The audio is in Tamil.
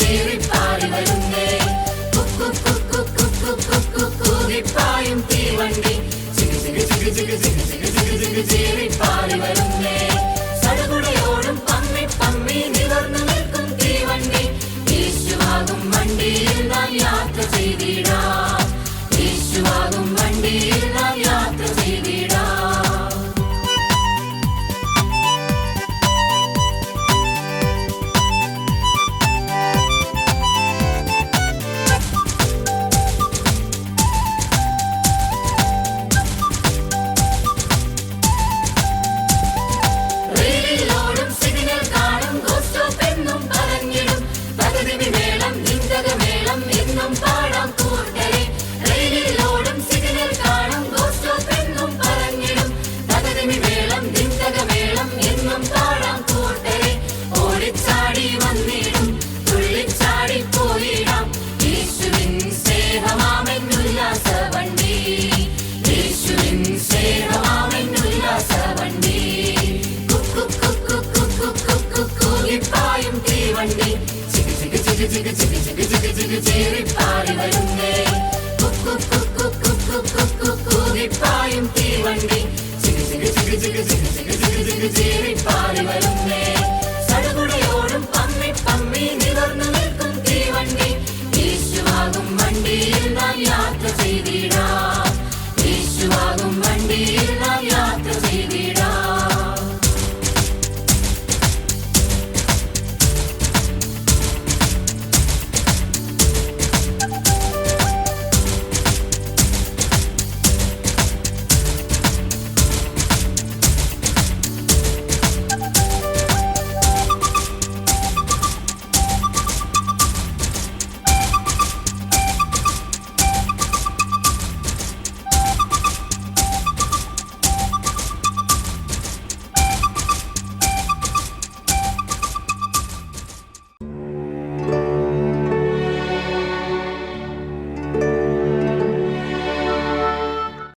ചീറിപ്പാറി വരുന്നേ കുക്കു പമ്മി പമ്മി നിവർന്നു ஓடி வந்திடும் துள்ளிச்சாடி போயிடாம் இயேசுவின் சேகமாம் என் தீவண்டி சிகு சிகு சிகு சிகு சிகு சிகு சிகு சிகு சேரி தீவண்டி